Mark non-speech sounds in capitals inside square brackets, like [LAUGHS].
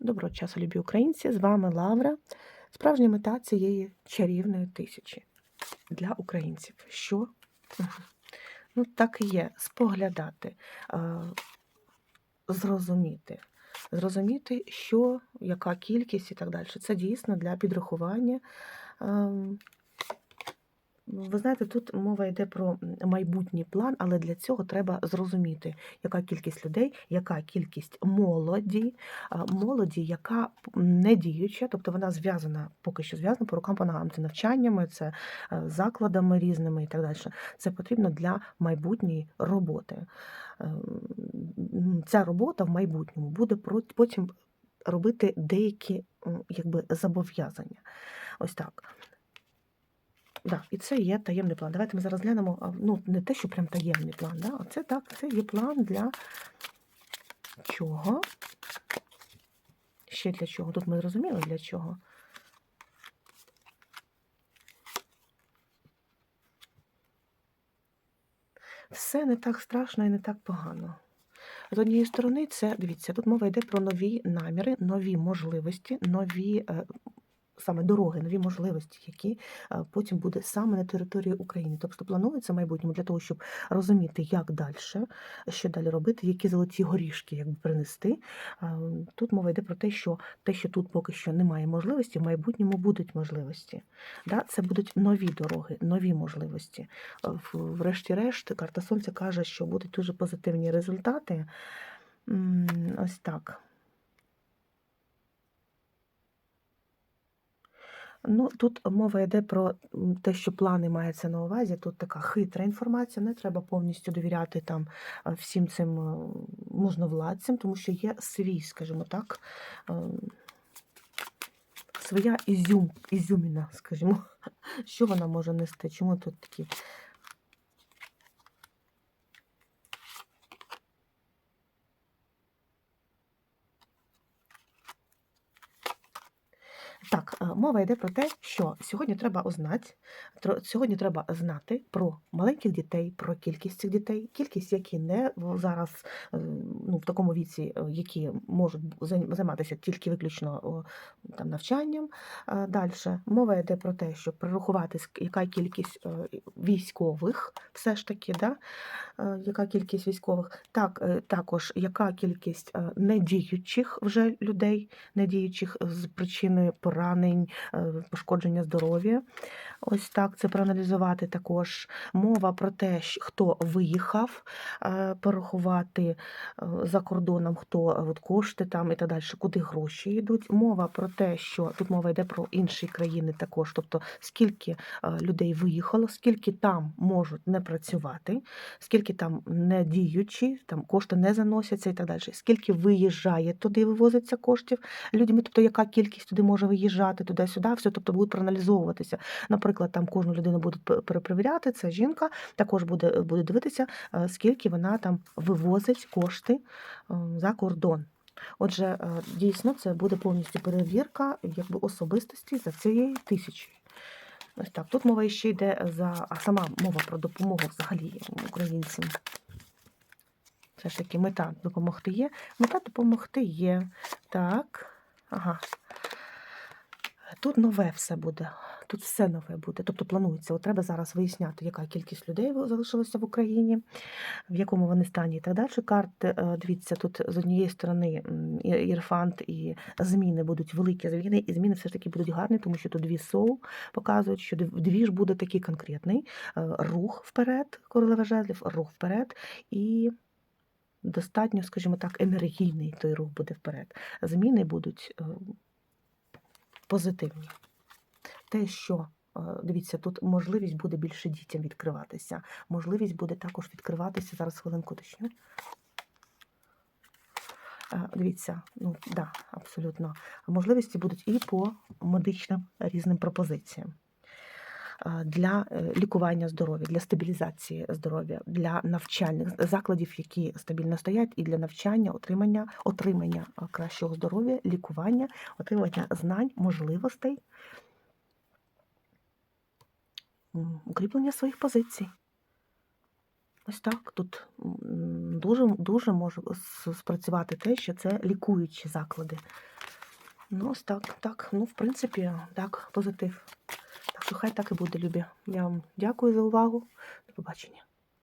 Доброго часу, любі українці! З вами Лавра. Справжня мета цієї чарівної тисячі для українців. Що? Ну, так і є. Споглядати, зрозуміти. Зрозуміти, що, яка кількість і так далі. Це дійсно для підрахування. Ви знаєте, тут мова йде про майбутній план, але для цього треба зрозуміти, яка кількість людей, яка кількість молоді, молоді, яка не діюча, тобто вона зв'язана, поки що зв'язана по рукам по ногам. Це навчаннями, це е, закладами різними і так далі. Це потрібно для майбутньої роботи. Ем, Ця робота в майбутньому буде потім робити деякі якби, зобов'язання. Ось так. Да, і це є таємний план. Давайте ми зараз глянемо, ну, не те, що прям таємний план, да? а це так, це є план для чого? Ще для чого? Тут ми зрозуміли для чого. Все не так страшно і не так погано. З однієї сторони, це дивіться, тут мова йде про нові наміри, нові можливості, нові е, саме дороги, нові можливості, які е, потім буде саме на території України. Тобто планується в майбутньому для того, щоб розуміти, як далі, що далі робити, які золоті горішки якби принести. Тут мова йде про те, що те, що тут поки що немає можливості, в майбутньому будуть можливості. Це будуть нові дороги, нові можливості. Е, Врешті-решт, карта Сонця каже, що будуть дуже позитивні результати. Ось так. Ну, тут мова йде про те, що плани мається на увазі. Тут така хитра інформація, не треба повністю довіряти там всім цим можновладцям, тому що є свій, скажімо так, своя ізюм, ізюміна, скажімо, [LAUGHS] що вона може нести, чому тут такі. Мова йде про те, що сьогодні треба узнати, сьогодні треба знати про маленьких дітей, про кількість цих дітей, кількість, які не зараз е, ну, в такому віці, е, які можуть займатися тільки виключно там, навчанням. Далі мова йде про те, щоб прорахувати, яка кількість е, військових, все ж таки, да? яка кількість військових, так, також яка кількість недіючих вже людей, недіючих з причиною поранень, е, пошкодження здоров'я. Ось так це проаналізувати також. Мова про те, хто виїхав, е, порахувати е, за кордоном, хто от кошти там і так далі, куди гроші йдуть. Мова про те, що тут мова йде про інші країни також, тобто скільки людей виїхало, скільки там можуть не працювати, скільки там не діючі, там кошти не заносяться і так далі. Скільки виїжджає туди, вивозиться коштів людьми, тобто яка кількість туди може виїжджати, туди-сюди, все, тобто будуть проаналізовуватися. Наприклад, там кожну людину будуть перепровіряти, це жінка, також буде, буде дивитися, е, скільки вона там вивозить кошти е, за кордон. Отже, е, дійсно, це буде повністю перевірка якби, особистості за цією тисячею. Ось так. Тут мова ще йде за, а сама мова про допомогу взагалі українцям. Все ж таки, мета допомогти є. Мета допомогти є. Так. Ага. Тут нове все буде. Тут все нове буде. Тобто планується. От треба зараз виясняти, яка кількість людей залишилося в Україні, в якому вони стані і так далі. Карти, е, дивіться, тут з однієї сторони м, і- зміни будуть великі зміни, і зміни все ж таки будуть гарні, тому що тут дві соу показують, що див- двіж буде такий конкретний. е, Рух вперед, королева жезлів, рух вперед. І достатньо, скажімо так, енергійний той рух буде вперед. Зміни будуть е, позитивні. Те, що е, дивіться, тут можливість буде більше дітям відкриватися. Можливість буде також відкриватися. Зараз хвилинку точню. Е, Дивіться, ну да, абсолютно. Можливості будуть і по медичним різним пропозиціям. Для е, лікування здоров'я, для стабілізації здоров'я, для навчальних закладів, які стабільно стоять, і для навчання, отримання, отримання кращого здоров'я, лікування, отримання знань, можливостей, укріплення своїх позицій. Ось так. Тут дуже, дуже може спрацювати те, що це лікуючі заклади. Ну, ось так, так. Ну, в принципі, так, позитив. Хай так і буде, любі. Я вам дякую за увагу. До побачення.